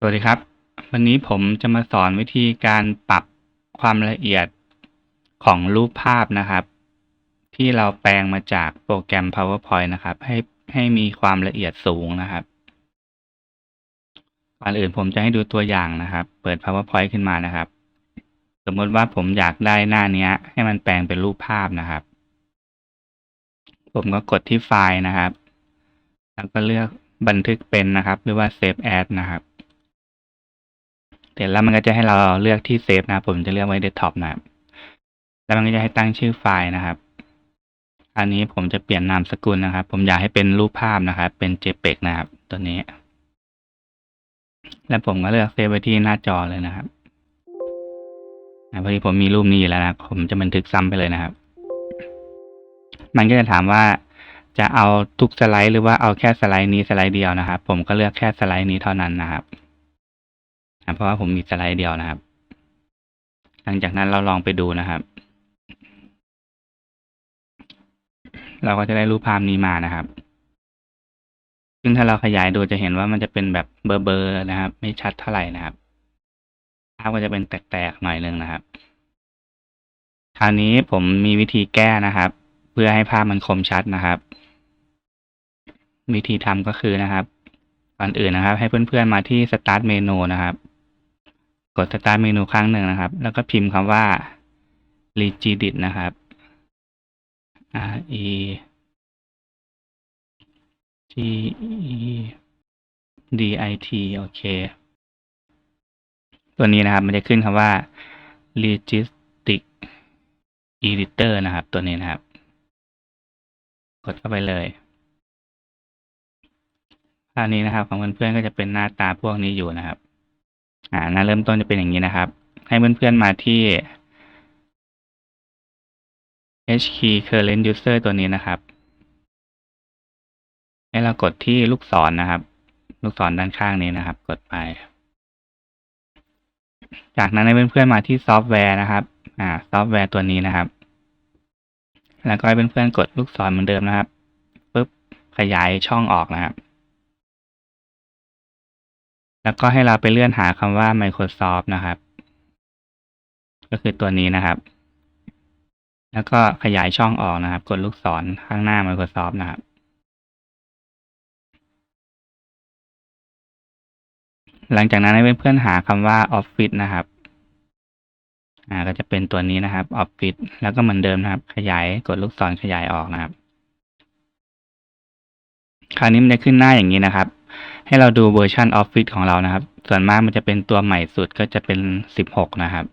สวัสดีครับ วันนี้ผมจะมาสอนวิธีการปรับความละเอียดของรูปภาพนะครับ ที่เราแปลงมาจากโปรแกรม PowerPoint นะครับ ให้ให้มีความละเอียดสูงนะครับก่อนอื่นผมจะให้ดูตัวอย่างนะครับ เปิด PowerPoint ขึ้นมานะครับ สมมติว่าผมอยากได้หน้านี้ให้มันแปลงเป็นรูปภาพนะครับ ผมก็กดที่ไฟล์นะครับ แล้วก็เลือกบันทึกเป็นนะครับ หรือว่า Save As นะครับ เสร็จแล้วมันก็จะให้เราเลือกที่เซฟนะผมจะเลือกไว้เดสก์ท็อปนะครับ แล้วมันก็จะให้ตั้งชื่อไฟล์นะครับ อันนี้ผมจะเปลี่ยนนามสกุลนะครับ ผมอยากให้เป็นรูปภาพนะครับ เป็น JPEG นะครับ ตัวนี้ แล้วผมก็เลือกเซฟไว้ที่หน้าจอเลยนะครับพอดีผมมีรูปนี้อยู่แล้วนะผมจะบันทึกซ้ำไปเลยนะครับ มันก็จะถามว่าจะเอาทุกสไลด์หรือว่าเอาแค่สไลด์นี้สไลด์เดียวนะครับ ผมก็เลือกแค่สไลด์นี้เท่านั้นนะครับ เพราะว่าผมมีสไลด์เดียวนะครับ หลังจากนั้นเราลองไปดูนะครับ เราก็จะได้รูปภาพนี้มานะครับ ซึ่งถ้าเราขยายดูจะเห็นว่ามันจะเป็นแบบเบอร์ๆนะครับ ไม่ชัดเท่าไหร่นะครับ ภาพก็จะเป็นแตกๆหน่อยนึงนะครับ คราวนี้ผมมีวิธีแก้นะครับ เพื่อให้ภาพมันคมชัดนะครับวิธีทำก็คือนะครับ ก่อนอื่นนะครับ ให้เพื่อนๆมาที่ Start เมนูนะครับ กด Start เมนูครั้งหนึ่งนะครับ แล้วก็พิมพ์คำว่า regedit นะครับ R E G E D I T โอเค ตัวนี้นะครับ มันจะขึ้นคำว่า registic editor นะครับ ตัวนี้นะครับ กดเข้าไปเลยภาพนี้นะครับ ของเพื่อนๆก็จะเป็นหน้าตาพวกนี้อยู่นะครับ อ่าหน้าเริ่มต้นจะเป็นอย่างนี้นะครับ ให้เพื่อนๆมาที่ HK Current User ตัวนี้นะครับ ให้เรากดที่ลูกศรนนะครับ ลูกศรด้านข้างนี้นะครับ กดไป จากนั้นให้เพื่อนๆมาที่ซอฟต์แวร์นะครับ อ่า ซอฟต์แวร์ตัวนี้นะครับ แล้วก็ให้เพื่อนๆกดลูกศรเหมือนเดิมนะครับปุ๊บขยายช่องออกนะครับ แล้วก็ให้เราไปเลื่อนหาคำว่า Microsoft นะครับ ก็คือตัวนี้นะครับ แล้วก็ขยายช่องออกนะครับ กดลูกศรข้างหน้า Microsoft นะครับหลังจากนั้นให้เพื่อนๆหาคำว่า Office นะครับ อ่า ก็จะเป็นตัวนี้นะครับ Office แล้วก็เหมือนเดิมนะครับ ขยายกดลูกศรขยายออกนะครับ คราวนี้มันจะขึ้นหน้าอย่างนี้นะครับ ให้เราดูเวอร์ชัน Office ของเรานะครับ ส่วนมากมันจะเป็นตัวใหม่สุดก็จะเป็น16นะครับ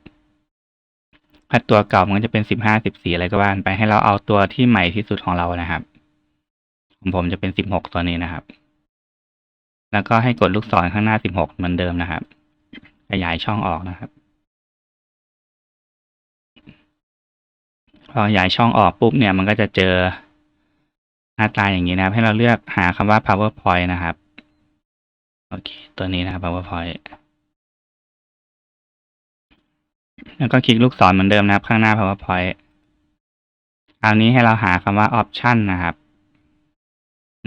ถ้าตัวเก่ามันก็จะเป็น15 14อะไรก็ว่าไปให้เราเอาตัวที่ใหม่ที่สุดของเรานะครับของผมจะเป็น16ตัวนี้นะครับ แล้วก็ให้กดลูกศรข้างหน้า16เหมือนเดิมนะครับ ขยายช่องออกนะครับ พอขยายช่องออกปุ๊บเนี่ยมันก็จะเจอหน้าตาอย่างนี้นะครับ ให้เราเลือกหาคำว่า PowerPoint นะครับ โอเค ตัวนี้นะครับ PowerPoint แล้วก็คลิกลูกศรเหมือนเดิมนะครับ ข้างหน้า PowerPoint คราวนี้ให้เราหาคำว่า Option นะครับ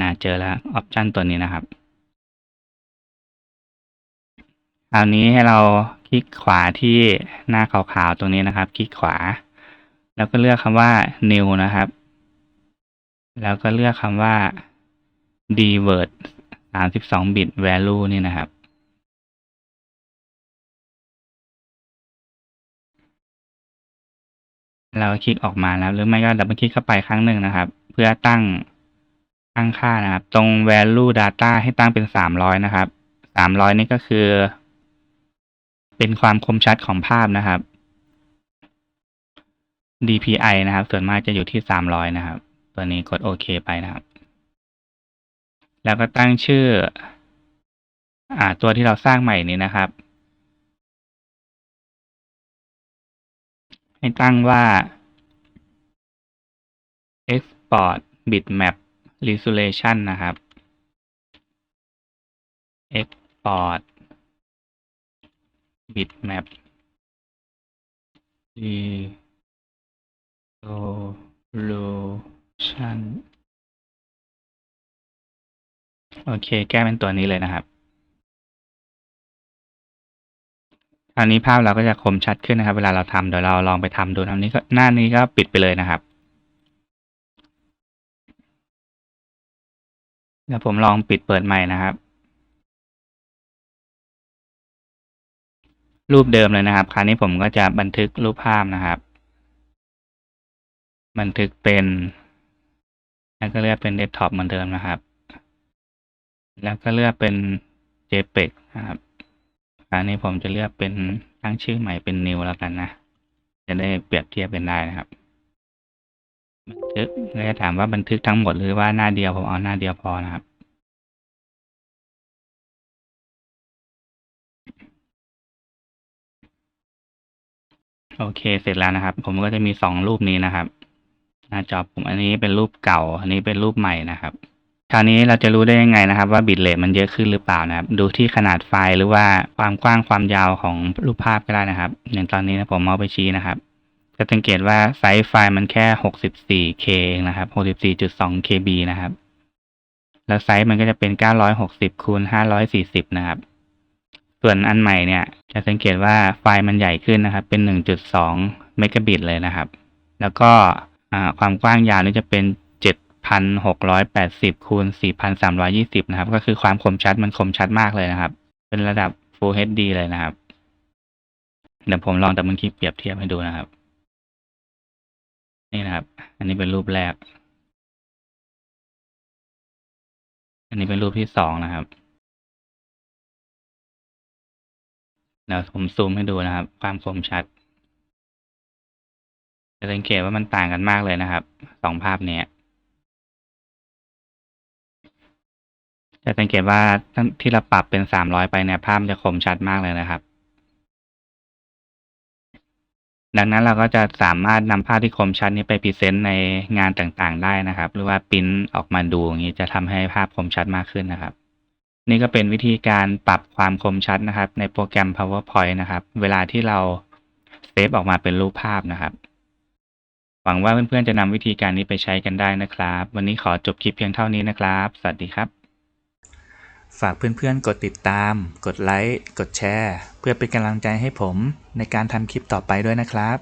นะเจอแล้ว Option ตัวนี้นะครับคราวนี้ให้เราคลิกขวาที่หน้าขาวๆตรงนี้นะครับ คลิกขวา แล้วก็เลือกคำว่า New นะครับ แล้วก็เลือกคำว่า Dword 32 bit value นี่นะครับ เราคลิกออกมาแล้วหรือไม่ก็ดับเบิลคลิกเข้าไปครั้งหนึ่งนะครับ เพื่อตั้งตั้งค่านะครับ ตรง value data ให้ตั้งเป็น 300 นะครับ 300 นี่ก็คือ เป็นความคมชัดของภาพนะครับ DPI นะครับ ส่วนมากจะอยู่ที่ 300 นะครับ ตัวนี้กดโอเคไปนะครับ แล้วก็ตั้งชื่อ อ่า ตัวที่เราสร้างใหม่นี้นะครับ ให้ตั้งว่า export bitmap resolution นะครับ export bitmap resolution โอเค แก้เป็นตัวนี้เลยนะครับคราวนี้ภาพเราก็จะคมชัดขึ้นนะครับ เวลาเราทำเดี๋ยวเราลองไปทำดูทำนี้ก็หน้านี้ก็ปิดไปเลยนะครับเดี๋ยวผมลองปิดเปิดใหม่นะครับ รูปเดิมเลยนะครับ คราวนี้ผมก็จะบันทึกรูปภาพนะครับ บันทึกเป็น แล้วก็เลือกเป็นเดสก์ท็อปเหมือนเดิมนะครับ แล้วก็เลือกเป็น JPEG นะครับคราวนี้ผมจะเลือกเป็นตั้งชื่อใหม่เป็น new แล้วกันนะ จะได้เปรียบเทียบกันได้นะครับ บันทึกก็จะถามว่าบันทึกทั้งหมดหรือว่าหน้าเดียวผมเอาหน้าเดียวพอนะครับ โอเคเสร็จแล้วนะครับ ผมก็จะมีสองรูปนี้นะครับ หน้าจอผมอันนี้เป็นรูปเก่า อันนี้เป็นรูปใหม่นะครับ คราวนี้เราจะรู้ได้ยังไงนะครับ ว่าบิตเรทมันเยอะขึ้นหรือเปล่านะครับ ดูที่ขนาดไฟล์หรือว่าความกว้างความยาวของรูปภาพก็ได้นะครับ อย่างตอนนี้นะผมเอาไปชี้นะครับ จะสังเกตว่าไซส์ไฟล์มันแค่ 64K เองนะครับ 64.2 KB นะครับ แล้วไซส์มันก็จะเป็น 960คูณ540 นะครับ ส่วนอันใหม่เนี่ย จะสังเกตว่าไฟล์มันใหญ่ขึ้นนะครับ เป็น 1.2เมกะบิตเลยนะครับ แล้วก็ความกว้างยาวนี่จะเป็น 7,680คูณ4,320 นะครับ ก็คือความคมชัดมันคมชัดมากเลยนะครับ เป็นระดับ Full HD เลยนะครับ เดี๋ยวผมลองดับเบิลคลิกเปรียบเทียบให้ดูนะครับ นี่นะครับ อันนี้เป็นรูปแรก อันนี้เป็นรูปที่สองนะครับเดี๋ยวผมซูมให้ดูนะครับ ความคมชัดจะสังเกตว่ามันต่างกันมากเลยนะครับสองภาพเนี้ย จะสังเกตว่าที่เราปรับเป็นสามร้อยไปเนี่ยภาพมันจะคมชัดมากเลยนะครับ ดังนั้นเราก็จะสามารถนำภาพที่คมชัดนี้ไปพรีเซนต์ในงานต่างๆ ได้นะครับ หรือว่าปริ้นออกมาดูอย่างนี้จะทำให้ภาพคมชัดมากขึ้นนะครับ นี่ก็เป็นวิธีการปรับความคมชัดนะครับ ในโปรแกรม PowerPoint นะครับ เวลาที่เราเซฟออกมาเป็นรูปภาพนะครับหวังว่าเพื่อนๆจะนำวิธีการนี้ไปใช้กันได้นะครับ วันนี้ขอจบคลิปเพียงเท่านี้นะครับ สวัสดีครับ ฝากเพื่อนๆ กดติดตาม กดไลค์ กดแชร์ เพื่อเป็นกำลังใจให้ผมในการทำคลิปต่อไปด้วยนะครับ